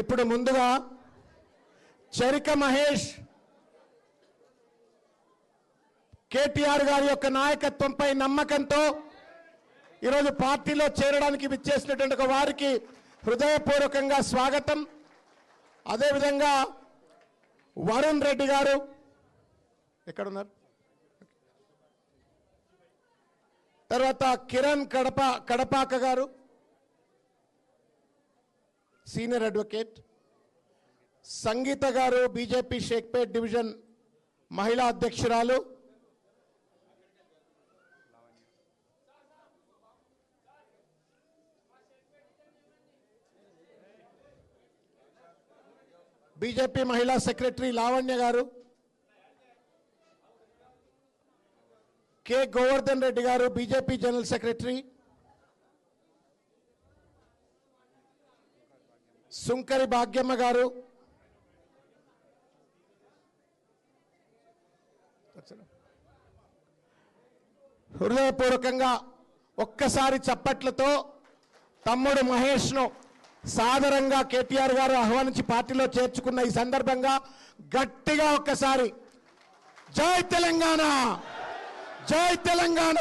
ఇప్పుడు ముందుగా చరిక మహేష్. కేటీఆర్ గారి యొక్క నాయకత్వంపై నమ్మకంతో ఈరోజు పార్టీలో చేరడానికి విచ్చేసినటువంటి ఒక వారికి హృదయపూర్వకంగా స్వాగతం. అదేవిధంగా వరుణ్ రెడ్డి గారు. ఎక్కడున్నారు? తర్వాత కిరణ్ కడప కడపాక గారు. సీనియర్ అడ్వకేట్ సంగీత గారు బీజేపీ షేక్పేట్ డివిజన్ మహిళా అధ్యక్షురాలు బీజేపీ మహిళా సెక్రటరీ లావణ్య గారు కె గోవర్ధన్ రెడ్డి గారు బీజేపీ జనరల్ సెక్రటరీ సుంకరి భాగ్యమ్మ గారు. హృదయపూర్వకంగా ఒక్కసారి చప్పట్లతో తమ్ముడు మహేష్ను సాదరంగా కేటీఆర్ గారు ఆహ్వానించి పార్టీలో చేర్చుకున్న ఈ సందర్భంగా గట్టిగా ఒక్కసారి జై తెలంగాణ! జై తెలంగాణ!